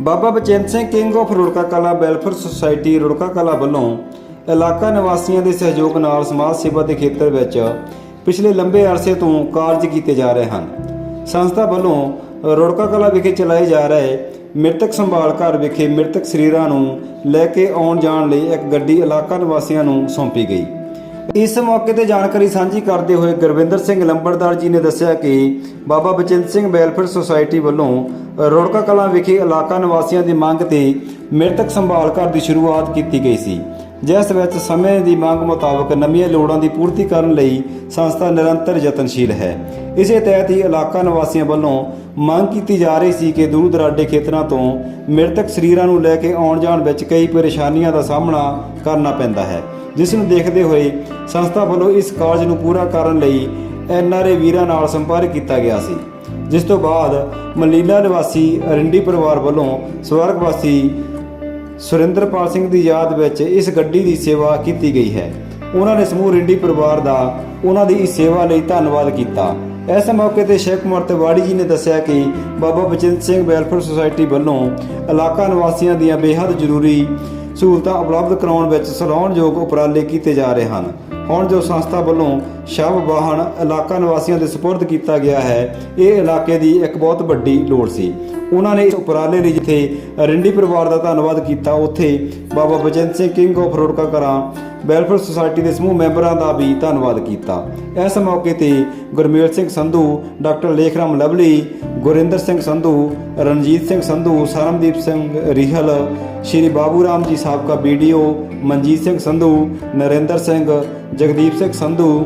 Baba Bachint Singh king of Rurka Kala welfare society Rurka ਕਲਾ ਵੱਲੋਂ ਇਲਾਕਾ ਨਿਵਾਸੀਆਂ ਦੇ ਸਹਿਯੋਗ ਨਾਲ ਸਮਾਜ ਸੇਵਾ ਦੇ ਖੇਤਰ ਵਿੱਚ ਪਿਛਲੇ ਲੰਬੇ ਅਰਸੇ ਤੋਂ ਕਾਰਜ ਕੀਤੇ ਜਾ ਰਹੇ ਹਨ। ਸੰਸਥਾ ਵੱਲੋਂ ਰੁੜਕਾ ਕਲਾ ਵਿਖੇ ਚਲਾਏ ਜਾ ਰਹੇ ਮ੍ਰਿਤਕ ਸੰਭਾਲ ਘਰ ਵਿਖੇ ਮ੍ਰਿਤਕ ਸਰੀਰਾਂ ਨੂੰ ਲੈ ਕੇ ਆਉਣ ਜਾਣ ਲਈ ਇੱਕ ਗੱਡੀ ਇਲਾਕਾ ਨਿਵਾਸੀਆਂ ਨੂੰ ਸੌਂਪੀ ਗਈ। ਇਸ ਮੌਕੇ ਤੇ ਜਾਣਕਾਰੀ ਸਾਂਝੀ ਕਰਦੇ ਹੋਏ ਗੁਰਵਿੰਦਰ ਸਿੰਘ ਲੰਬੜਦਾਰ ਜੀ ਨੇ ਦੱਸਿਆ ਕਿ ਬਾਬਾ ਬਚਿੰਤ ਸਿੰਘ ਵੈਲਫੇਅਰ ਸੁਸਾਇਟੀ ਵੱਲੋਂ ਰੋੜਕਾ ਕਲਾਂ ਵਿਖੇ ਇਲਾਕਾ ਨਿਵਾਸੀਆਂ ਦੀ ਮੰਗ ਤੇ ਮ੍ਰਿਤਕ ਸੰਭਾਲ ਘਰ ਦੀ ਸ਼ੁਰੂਆਤ ਕੀਤੀ ਗਈ ਸੀ। ਜਿਸ ਵਿੱਚ ਸਮੇਂ ਦੀ ਮੰਗ ਮੁਤਾਬਕ ਨਵੀਆਂ ਲੋੜਾਂ ਦੀ ਪੂਰਤੀ ਕਰਨ ਲਈ ਸੰਸਥਾ ਨਿਰੰਤਰ ਯਤਨਸ਼ੀਲ ਹੈ। ਇਸੇ ਤਹਿਤ ਹੀ ਇਲਾਕਾ ਨਿਵਾਸੀਆਂ ਵੱਲੋਂ ਮੰਗ ਕੀਤੀ ਜਾ ਰਹੀ ਸੀ ਕਿ ਦੂਰ ਦਰਾਡੇ ਖੇਤਰਾਂ ਤੋਂ ਮ੍ਰਿਤਕ ਸਰੀਰਾਂ ਨੂੰ ਲੈ ਕੇ ਆਉਣ ਜਾਣ ਵਿੱਚ ਕਈ ਪਰੇਸ਼ਾਨੀਆਂ ਦਾ ਸਾਹਮਣਾ ਕਰਨਾ ਪੈਂਦਾ ਹੈ। ਜਿਸ ਨੂੰ ਦੇਖਦੇ ਹੋਏ ਸੰਸਥਾ ਵੱਲੋਂ ਇਸ ਕਾਰਜ ਨੂੰ ਪੂਰਾ ਕਰਨ ਲਈ ਐਨਆਰਏ ਵੀਰਾਂ ਨਾਲ ਸੰਪਰਕ ਕੀਤਾ ਗਿਆ ਸੀ। ਜਿਸ ਤੋਂ ਬਾਅਦ ਮਲੀਲਾ ਨਿਵਾਸੀ ਅਰਿੰਡੀ ਪਰਿਵਾਰ ਵੱਲੋਂ ਸਵਰਗਵਾਸੀ ਸੁਰਿੰਦਰਪਾਲ ਸਿੰਘ ਦੀ ਯਾਦ ਵਿੱਚ ਇਸ ਗੱਡੀ ਦੀ ਸੇਵਾ ਕੀਤੀ ਗਈ ਹੈ। ਉਹਨਾਂ ਨੇ ਸਮੂਹ ਰਿੰਡੀ ਪਰਿਵਾਰ ਦਾ ਉਹਨਾਂ ਦੀ ਇਸ ਸੇਵਾ ਲਈ ਧੰਨਵਾਦ ਕੀਤਾ। ਇਸ ਮੌਕੇ ਤੇ ਸ਼ੇਖ ਕੁਮਾਰ ਤਿਵਾੜੀ ਜੀ ਨੇ ਦੱਸਿਆ ਕਿ ਬਾਬਾ ਬਚਿੰਤ ਸਿੰਘ ਵੈਲਫੇਅਰ ਸੁਸਾਇਟੀ ਵੱਲੋਂ ਇਲਾਕਾ ਨਿਵਾਸੀਆਂ ਦੀਆਂ ਬੇਹੱਦ ਜ਼ਰੂਰੀ ਸਹੂਲਤਾਂ ਉਪਲਬਧ ਕਰਾਉਣ ਵਿੱਚ ਸਲਾਹੁਣਯੋਗ ਉਪਰਾਲੇ ਕੀਤੇ ਜਾ ਰਹੇ ਹਨ। ਹੁਣ ਜੋ ਸੰਸਥਾ ਵੱਲੋਂ ਸ਼ਵ ਵਾਹਨ ਇਲਾਕਾ ਨਿਵਾਸੀਆਂ ਦੇ ਸਪੁਰਦ ਕੀਤਾ ਗਿਆ ਹੈ, ਇਹ ਇਲਾਕੇ ਦੀ ਇੱਕ ਬਹੁਤ ਵੱਡੀ ਲੋੜ ਸੀ। ਉਹਨਾਂ ਨੇ ਇਸ ਉਪਰਾਲੇ ਲਈ ਜਿੱਥੇ ਰਿੰਡੀ ਪਰਿਵਾਰ ਦਾ ਧੰਨਵਾਦ ਕੀਤਾ, ਉੱਥੇ Baba Bachint Singh king of Rorka Kalan welfare society ਦੇ ਸਮੂਹ ਮੈਂਬਰਾਂ ਦਾ ਵੀ ਧੰਨਵਾਦ ਕੀਤਾ। ਇਸ ਮੌਕੇ ਤੇ ਗੁਰਮੇਲ ਸਿੰਘ ਸੰਧੂ, ਡਾਕਟਰ ਲੇਖਰਾਮ ਲਵਲੀ, ਗੁਰਿੰਦਰ ਸਿੰਘ ਸੰਧੂ, ਰਣਜੀਤ ਸਿੰਘ ਸੰਧੂ ਸਰਮਦੀਪ ਸਿੰਘ ਰਿਹਲ, ਸ਼੍ਰੀ ਬਾਬੂ ਰਾਮ ਜੀ ਸਾਬਕਾ ਵੀਡੀਓ ਮਨਜੀਤ ਸਿੰਘ ਸੰਧੂ, ਨਰਿੰਦਰ ਸਿੰਘ, ਜਗਦੀਪ ਸਿੰਘ ਸੰਧੂ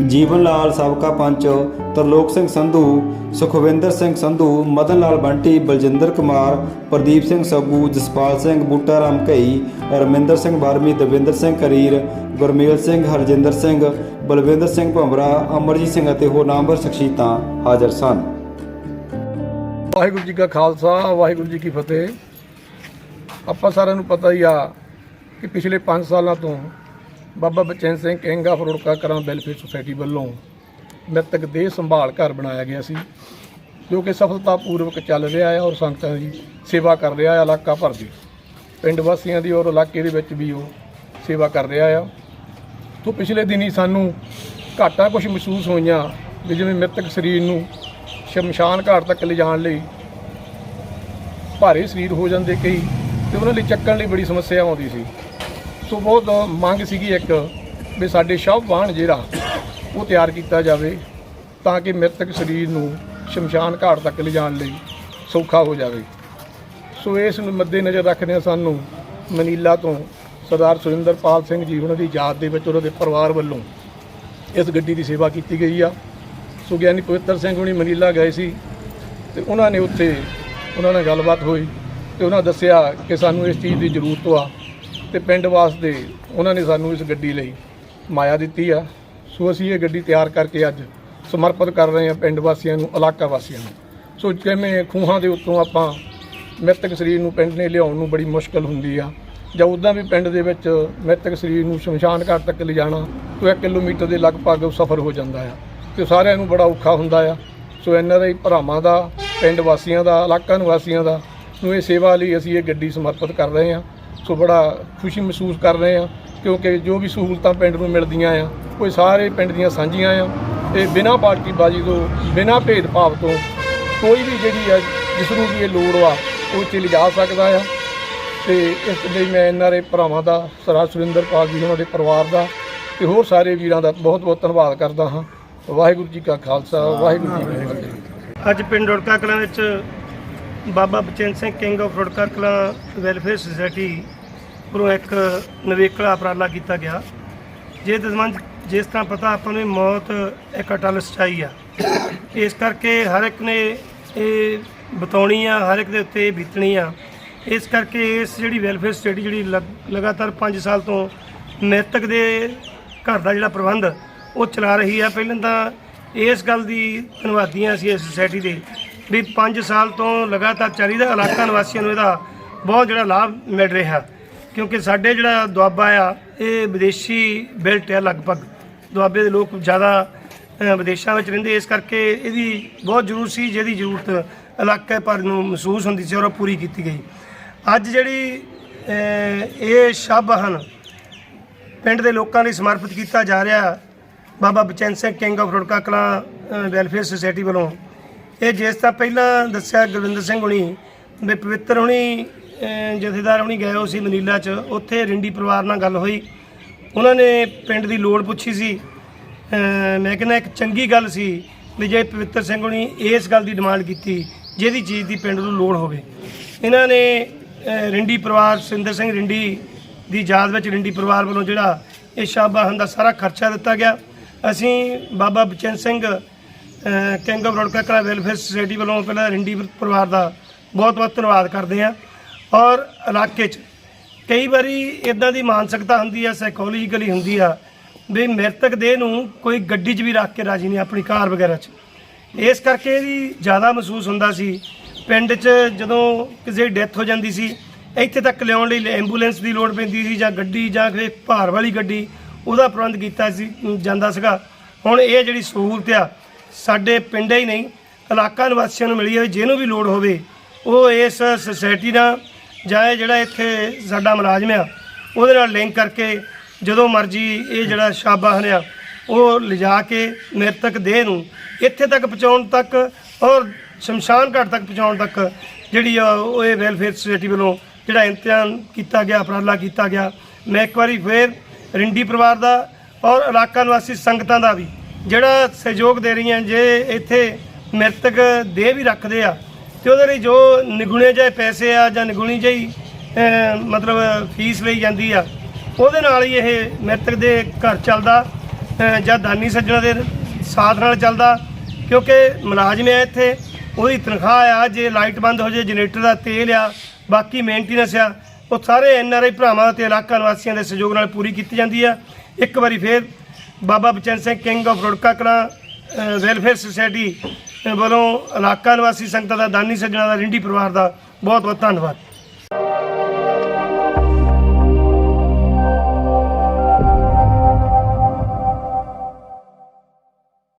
ਜੀਵਨ ਲਾਲ ਸਾਬਕਾ ਪੰਚ, ਤਰਲੋਕ ਸਿੰਘ ਸੰਧੂ, ਸੁਖਵਿੰਦਰ ਸਿੰਘ ਸੰਧੂ, ਮਦਨ ਲਾਲ ਬੰਟੀ, ਬਲਜਿੰਦਰ ਕੁਮਾਰ, ਪ੍ਰਦੀਪ ਸਿੰਘ ਸੱਗੂ, ਜਸਪਾਲ ਸਿੰਘ ਬੂਟਾ ਰਾਮ ਘਈ ਰਮਿੰਦਰ ਸਿੰਘ ਬਾਰਮੀ ਦਵਿੰਦਰ ਸਿੰਘ ਕਰੀਰ ਗੁਰਮੇਲ ਸਿੰਘ, ਹਰਜਿੰਦਰ ਸਿੰਘ, ਬਲਵਿੰਦਰ ਸਿੰਘ ਭੰਬਰਾ ਅਮਰਜੀਤ ਸਿੰਘ ਅਤੇ ਹੋਰ ਨਾਮਵਰ ਸ਼ਖਸੀਅਤਾਂ ਹਾਜ਼ਰ ਸਨ। ਵਾਹਿਗੁਰੂ ਜੀ ਕਾ ਖਾਲਸਾ, ਵਾਹਿਗੁਰੂ ਜੀ ਕੀ ਫਤਿਹ। ਆਪਾਂ ਸਾਰਿਆਂ ਨੂੰ ਪਤਾ ਹੀ ਆ ਕਿ ਪਿਛਲੇ 5 ਸਾਲਾਂ ਤੋਂ ਬਾਬਾ ਬਚਨ ਸਿੰਘ ਕਿੰਗ ਫਰੋੜਕਾ ਰੁੜਕਾ ਕਰਾਂ ਵੈਲਫੇਅਰ ਸੁਸਾਇਟੀ ਵੱਲੋਂ ਮ੍ਰਿਤਕ ਦੇਹ ਸੰਭਾਲ ਘਰ ਬਣਾਇਆ ਗਿਆ ਸੀ, ਜੋ ਕਿ ਸਫਲਤਾਪੂਰਵਕ ਚੱਲ ਰਿਹਾ ਹੈ ਔਰ ਸੰਗਤਾਂ ਦੀ ਸੇਵਾ ਕਰ ਰਿਹਾ ਹੈ, ਇਲਾਕਾ ਭਰ ਦੀ। ਪਿੰਡ ਵਾਸੀਆਂ ਦੀ ਔਰ ਇਲਾਕੇ ਦੇ ਵਿੱਚ ਵੀ ਉਹ ਸੇਵਾ ਕਰ ਰਿਹਾ ਆ। ਤੋਂ ਪਿਛਲੇ ਦਿਨੀ ਸਾਨੂੰ ਘਾਟਾਂ ਕੁਝ ਮਹਿਸੂਸ ਹੋਈਆਂ ਵੀ ਜਿਵੇਂ ਮ੍ਰਿਤਕ ਸਰੀਰ ਨੂੰ ਸ਼ਮਸ਼ਾਨ ਘਾਟ ਤੱਕ ਲਿਜਾਣ ਲਈ ਭਾਰੇ ਸਰੀਰ ਹੋ ਜਾਂਦੇ ਕਈ, ਤੇ ਉਹਨਾਂ ਲਈ ਚੱਕਣ ਲਈ ਬੜੀ ਸਮੱਸਿਆ ਆਉਂਦੀ ਸੀ। ਸੋ ਬਹੁਤ ਮੰਗ ਸੀਗੀ ਇੱਕ ਵੀ ਸਾਡੇ ਸ਼ਵ ਵਾਹਨ ਜਿਹੜਾ ਉਹ ਤਿਆਰ ਕੀਤਾ ਜਾਵੇ ਤਾਂ ਕਿ ਮ੍ਰਿਤਕ ਸਰੀਰ ਨੂੰ ਸ਼ਮਸ਼ਾਨ ਘਾਟ ਤੱਕ ਲਿਜਾਣ ਲਈ ਸੌਖਾ ਹੋ ਜਾਵੇ। ਸੋ ਇਸ ਨੂੰ ਮੱਦੇ ਨਜ਼ਰ ਰੱਖਦਿਆਂ ਸਾਨੂੰ ਮਨੀਲਾ ਤੋਂ ਸਰਦਾਰ ਸੁਰਿੰਦਰਪਾਲ ਸਿੰਘ ਜੀ ਉਹਨਾਂ ਦੀ ਯਾਦ ਦੇ ਵਿੱਚ ਉਹਨਾਂ ਦੇ ਪਰਿਵਾਰ ਵੱਲੋਂ ਇਸ ਗੱਡੀ ਦੀ ਸੇਵਾ ਕੀਤੀ ਗਈ ਆ। ਸੋ ਗਿਆਨੀ ਪਵਿੱਤਰ ਸਿੰਘ ਹੁਣੀ ਮਨੀਲਾ ਗਏ ਸੀ ਤੇ ਉਹਨਾਂ ਨੇ ਉੱਥੇ ਉਹਨਾਂ ਨਾਲ ਗੱਲਬਾਤ ਹੋਈ ਤੇ ਉਹਨਾਂ ਦੱਸਿਆ ਕਿ ਸਾਨੂੰ ਇਸ ਚੀਜ਼ ਦੀ ਜ਼ਰੂਰਤ ਆ ਤੇ ਪਿੰਡ ਵਾਸਤੇ ਉਹਨਾਂ ਨੇ ਸਾਨੂੰ ਇਸ ਗੱਡੀ ਲਈ ਮਾਇਆ ਦਿੱਤੀ ਆ। ਸੋ ਅਸੀਂ ਇਹ ਗੱਡੀ ਤਿਆਰ ਕਰਕੇ ਅੱਜ ਸਮਰਪਿਤ ਕਰ ਰਹੇ ਹਾਂ ਪਿੰਡ ਵਾਸੀਆਂ ਨੂੰ, ਇਲਾਕਾ ਵਾਸੀਆਂ ਨੂੰ। ਸੋ ਜਿਵੇਂ ਖੂਹਾਂ ਦੇ ਉੱਤੋਂ ਆਪਾਂ ਮ੍ਰਿਤਕ ਸਰੀਰ ਨੂੰ ਪਿੰਡ ਨੇ ਲਿਆਉਣ ਨੂੰ ਬੜੀ ਮੁਸ਼ਕਲ ਹੁੰਦੀ ਆ। ਜਾਂ ਉੱਦਾਂ ਵੀ ਪਿੰਡ ਦੇ ਵਿੱਚ ਮ੍ਰਿਤਕ ਸਰੀਰ ਨੂੰ ਸ਼ਮਸ਼ਾਨ ਘਾਟ ਤੱਕ ਲਿਜਾਣਾ, ਤੋਂ 1 ਕਿਲੋਮੀਟਰ ਦੇ ਲਗਭਗ ਸਫ਼ਰ ਹੋ ਜਾਂਦਾ ਆ। ਤੇ ਸਾਰਿਆਂ ਨੂੰ ਬੜਾ ਔਖਾ ਹੁੰਦਾ ਆ। ਸੋ ਇਹਨਾਂ ਦੇ ਭਰਾਵਾਂ ਦਾ, ਪਿੰਡ ਵਾਸੀਆਂ ਦਾ, ਇਲਾਕਾ ਨਿਵਾਸੀਆਂ ਦਾ ਨੂੰ ਇਹ ਸੇਵਾ ਲਈ ਅਸੀਂ ਇਹ ਗੱਡੀ ਸਮਰਪਿਤ ਕਰ ਰਹੇ ਹਾਂ। ਸੋ ਬੜਾ ਖੁਸ਼ੀ ਮਹਿਸੂਸ ਕਰ ਰਹੇ ਹਾਂ, ਕਿਉਂਕਿ ਜੋ ਵੀ ਸਹੂਲਤਾਂ ਪਿੰਡ ਨੂੰ ਮਿਲਦੀਆਂ ਆ ਕੋਈ ਸਾਰੇ ਪਿੰਡ ਦੀਆਂ ਸਾਂਝੀਆਂ ਆ। ਤੇ ਬਿਨਾਂ ਪਾਰਟੀ ਬਾਜੀ ਤੋਂ, ਬਿਨਾਂ ਭੇਦਭਾਵ ਤੋਂ ਕੋਈ ਵੀ ਜਿਹੜੀ ਆ, ਜਿਸ ਨੂੰ ਵੀ ਇਹ ਲੋੜ ਆ, ਉਹ 'ਚ ਲਿਜਾ ਸਕਦਾ ਆ। ਤੇ ਇਸ ਲਈ ਮੈਂ ਇਹਨਾਂ ਦੇ ਭਰਾਵਾਂ ਦਾ, ਸਰਦਾਰ ਸੁਰਿੰਦਰਪਾਲ ਜੀ ਉਹਨਾਂ ਦੇ ਪਰਿਵਾਰ ਦਾ ਤੇ ਹੋਰ ਸਾਰੇ ਵੀਰਾਂ ਦਾ ਬਹੁਤ ਬਹੁਤ ਧੰਨਵਾਦ ਕਰਦਾ ਹਾਂ। ਵਾਹਿਗੁਰੂ ਜੀ ਕਾ ਖਾਲਸਾ, ਵਾਹਿਗੁਰੂ ਜੀ ਕੀ ਫਤਿਹ। ਅੱਜ ਪਿੰਡ ਰੁੜਕਾ ਕਲਾਂ ਵਿੱਚ Baba Bachan Singh king of Rurka Kalan welfare society ਉੱਪਰੋਂ ਇੱਕ ਨਵੇਕਲਾ ਉਪਰਾਲਾ ਕੀਤਾ ਗਿਆ ਜੇ ਦਸਮੰਦ ਜਿਸ ਤਰ੍ਹਾਂ ਪਤਾ ਆਪਾਂ ਨੂੰ ਵੀ ਮੌਤ ਇੱਕ ਅਟਲ ਸਚਾਈ ਆ। ਇਸ ਕਰਕੇ ਹਰ ਇੱਕ ਨੇ ਇਹ ਬਤਾਉਣੀ ਆ, ਹਰ ਇੱਕ ਦੇ ਉੱਤੇ ਇਹ ਬੀਤਣੀ ਆ। ਇਸ ਕਰਕੇ ਇਸ ਜਿਹੜੀ ਵੈਲਫੇਅਰ ਸੁਸਾਇਟੀ ਜਿਹੜੀ ਲਗ- ਲਗਾਤਾਰ 5 ਸਾਲ ਤੋਂ ਮ੍ਰਿਤਕ ਦੇ ਘਰ ਦਾ ਜਿਹੜਾ ਪ੍ਰਬੰਧ ਉਹ ਚਲਾ ਰਹੀ ਆ। ਪਹਿਲਾਂ ਤਾਂ ਇਸ ਗੱਲ ਦੀ ਧੰਨਵਾਦੀ ਹਾਂ ਅਸੀਂ ਇਸ ਸੁਸਾਇਟੀ ਦੇ ਵੀ 5 ਸਾਲ ਤੋਂ ਲਗਾਤਾਰ ਚੱਲੀ ਦਾ ਇਲਾਕਾ ਨਿਵਾਸੀਆਂ ਨੂੰ ਇਹਦਾ ਬਹੁਤ ਜਿਹੜਾ ਲਾਭ ਮਿਲ ਰਿਹਾ। ਕਿਉਂਕਿ ਸਾਡੇ ਜਿਹੜਾ ਦੁਆਬਾ ਆ, ਇਹ ਵਿਦੇਸ਼ੀ ਬਿਲਟ ਆ ਲਗਭਗ। ਦੁਆਬੇ ਦੇ ਲੋਕ ਜ਼ਿਆਦਾ ਵਿਦੇਸ਼ਾਂ ਵਿੱਚ ਰਹਿੰਦੇ, ਇਸ ਕਰਕੇ ਇਹਦੀ ਬਹੁਤ ਜ਼ਰੂਰ ਸੀ, ਜਿਹਦੀ ਜ਼ਰੂਰਤ ਇਲਾਕੇ ਭਰ ਨੂੰ ਮਹਿਸੂਸ ਹੁੰਦੀ ਸੀ ਔਰ ਉਹ ਪੂਰੀ ਕੀਤੀ ਗਈ। ਅੱਜ ਜਿਹੜੀ ਇਹ ਸ਼ਬ ਹਨ ਪਿੰਡ ਦੇ ਲੋਕਾਂ ਲਈ ਸਮਰਪਿਤ ਕੀਤਾ ਜਾ ਰਿਹਾ, Baba Bachan Singh king of Rorka Kalan welfare society ਵੱਲੋਂ, ਇਹ ਜਿਸ ਤਰ੍ਹਾਂ ਪਹਿਲਾਂ ਦੱਸਿਆ ਗੁਰਵਿੰਦਰ ਸਿੰਘ ਹੁਣੀ, ਵੀ ਪਵਿੱਤਰ ਹੁਣੀ ਜਥੇਦਾਰ ਹੁਣੀ ਗਏ ਹੋ ਸੀ ਮਨੀਲਾ 'ਚ। ਉੱਥੇ ਰਿੰਡੀ ਪਰਿਵਾਰ ਨਾਲ ਗੱਲ ਹੋਈ। ਉਹਨਾਂ ਨੇ ਪਿੰਡ ਦੀ ਲੋੜ ਪੁੱਛੀ ਸੀ। ਮੈਂ ਕਹਿੰਦਾ ਇੱਕ ਚੰਗੀ ਗੱਲ ਸੀ ਵੀ ਜੇ ਪਵਿੱਤਰ ਸਿੰਘ ਹੁਣੀ ਇਸ ਗੱਲ ਦੀ ਡਿਮਾਂਡ ਕੀਤੀ, ਜਿਹਦੀ ਚੀਜ਼ ਦੀ ਪਿੰਡ ਨੂੰ ਲੋੜ ਹੋਵੇ। ਇਹਨਾਂ ਨੇ ਰਿੰਡੀ ਪਰਿਵਾਰ, ਸਿੰਦਰ ਸਿੰਘ ਰਿੰਡੀ ਦੀ ਯਾਦ ਵਿੱਚ ਰਿੰਡੀ ਪਰਿਵਾਰ ਵੱਲੋਂ ਜਿਹੜਾ ਇਹ ਸ਼ਾਬਾਹਨ ਦਾ ਸਾਰਾ ਖਰਚਾ ਦਿੱਤਾ ਗਿਆ। ਅਸੀਂ ਬਾਬਾ ਬਚਨ ਸਿੰਘ ਕਿੰਗ ਆਫ ਰੋਡਕਾ ਕਲਾ ਵੈਲਫੇਅਰ ਸੁਸਾਇਟੀ ਵੱਲੋਂ ਪਹਿਲਾਂ ਰਿੰਡੀ ਪਰਿਵਾਰ ਦਾ ਬਹੁਤ ਬਹੁਤ ਧੰਨਵਾਦ ਕਰਦੇ ਹਾਂ। ਔਰ ਇਲਾਕੇ 'ਚ ਕਈ ਵਾਰੀ ਇਦਾਂ ਦੀ ਮਾਨਸਿਕਤਾ ਹੁੰਦੀ ਆ ਸਾਈਕੋਲੋਜੀਕਲੀ ਹੁੰਦੀ ਆ, ਵੀ ਮ੍ਰਿਤਕ ਦੇਹ ਨੂੰ ਕੋਈ ਗੱਡੀ 'ਚ ਵੀ ਰੱਖ ਕੇ ਰਾਜੀ ਨਹੀਂ, ਆਪਣੀ ਕਾਰ ਵਗੈਰਾ 'ਚ। ਇਸ ਕਰਕੇ ਇਹਦੀ ਜ਼ਿਆਦਾ ਮਹਿਸੂਸ ਹੁੰਦਾ ਸੀ। ਪਿੰਡ 'ਚ ਜਦੋਂ ਕਿਸੇ ਡੈਥ ਹੋ ਜਾਂਦੀ ਸੀ, ਇੱਥੇ ਤੱਕ ਲਿਆਉਣ ਲਈ ਐਂਬੂਲੈਂਸ ਦੀ ਲੋੜ ਪੈਂਦੀ ਸੀ ਜਾਂ ਗੱਡੀ ਜਾਂ ਕਿਸੇ ਭਾਰ ਵਾਲੀ ਗੱਡੀ, ਉਹਦਾ ਪ੍ਰਬੰਧ ਕੀਤਾ ਸੀ, ਜਾਂਦਾ ਸੀਗਾ। ਹੁਣ ਇਹ ਜਿਹੜੀ ਸਹੂਲਤ ਆ, ਸਾਡੇ ਪਿੰਡੇ ਹੀ ਨਹੀਂ, ਇਲਾਕਾ ਨਿਵਾਸੀਆਂ ਨੂੰ ਮਿਲੀ ਹੈ ਜਿਹਨੂੰ ਵੀ ਲੋੜ ਹੋਵੇ, ਉਹ ਇਸ ਸੁਸਾਇਟੀ ਨਾਲ ਜਾਂ ਇਹ ਜਿਹੜਾ ਇੱਥੇ ਸਾਡਾ ਮੁਲਾਜ਼ਮ ਆ, ਉਹਦੇ ਨਾਲ ਲਿੰਕ ਕਰਕੇ ਜਦੋਂ ਮਰਜ਼ੀ ਇਹ ਜਿਹੜਾ ਸ਼ਾਬਾਹਨ ਆ, ਉਹ ਲਿਜਾ ਕੇ ਮ੍ਰਿਤਕ ਦੇਹ ਨੂੰ ਇੱਥੇ ਤੱਕ ਪਹੁੰਚਾਉਣ ਤੱਕ ਔਰ ਸ਼ਮਸ਼ਾਨ ਘਾਟ ਤੱਕ ਪਹੁੰਚਾਉਣ ਤੱਕ ਜਿਹੜੀ ਆ, ਉਹ ਇਹ ਵੈਲਫੇਅਰ ਸੁਸਾਇਟੀ ਵੱਲੋਂ ਜਿਹੜਾ ਇੰਤਜ਼ਾਮ ਕੀਤਾ ਗਿਆ, ਉਪਰਾਲਾ ਕੀਤਾ ਗਿਆ। ਮੈਂ ਇੱਕ ਵਾਰੀ ਫੇਰ ਰਿੰਡੀ ਪਰਿਵਾਰ ਦਾ ਔਰ ਇਲਾਕਾ ਨਿਵਾਸੀ ਸੰਗਤਾਂ ਦਾ ਵੀ ਜਿਹੜਾ ਸਹਿਯੋਗ ਦੇ ਰਹੀਆਂ ਜੇ ਇੱਥੇ ਮ੍ਰਿਤਕ ਦੇਹ ਵੀ ਰੱਖਦੇ ਆ ਤੇ ਉਹਦੇ ਲਈ ਜੋ ਨਿਗੁਣੇ ਜਿਹੇ ਪੈਸੇ ਆ ਜਾਂ ਨਿਗੁਣੀ ਜਿਹੀ ਮਤਲਬ ਫੀਸ ਲਈ ਜਾਂਦੀ ਆ, ਉਹਦੇ ਨਾਲ ਹੀ ਇਹ ਮ੍ਰਿਤਕ ਦੇ ਘਰ ਚੱਲਦਾ ਜਾਂ ਦਾਨੀ ਸੱਜਣਾ ਦੇ ਸਾਥ ਨਾਲ ਚੱਲਦਾ, ਕਿਉਂਕਿ ਮੁਲਾਜ਼ਮ ਆ ਇੱਥੇ, ਉਹਦੀ ਤਨਖਾਹ ਆ, ਜੇ ਲਾਈਟ ਬੰਦ ਹੋ ਜੇ, ਜਨਰੇਟਰ ਦਾ ਤੇਲ ਆ, ਬਾਕੀ ਮੇਨਟੇਨੈਂਸ ਆ, ਉਹ ਸਾਰੇ ਐਨ ਆਰ ਆਈ ਭਰਾਵਾਂ ਤੇ ਇਲਾਕਾ ਨਿਵਾਸੀਆਂ ਦੇ ਸਹਿਯੋਗ ਨਾਲ ਪੂਰੀ ਕੀਤੀ ਜਾਂਦੀ ਆ। ਇੱਕ ਵਾਰੀ ਫੇਰ Baba Bachan Singh king of Rorka Kalan welfare society ਵੱਲੋਂ ਇਲਾਕਾ ਨਿਵਾਸੀ ਸੰਗਤਾਂ ਦਾ ਦਾਨੀ ਸੱਜਣਾ ਦਾ ਰਿੰਡੀ ਪਰਿਵਾਰ ਦਾ ਬਹੁਤ ਬਹੁਤ ਧੰਨਵਾਦ।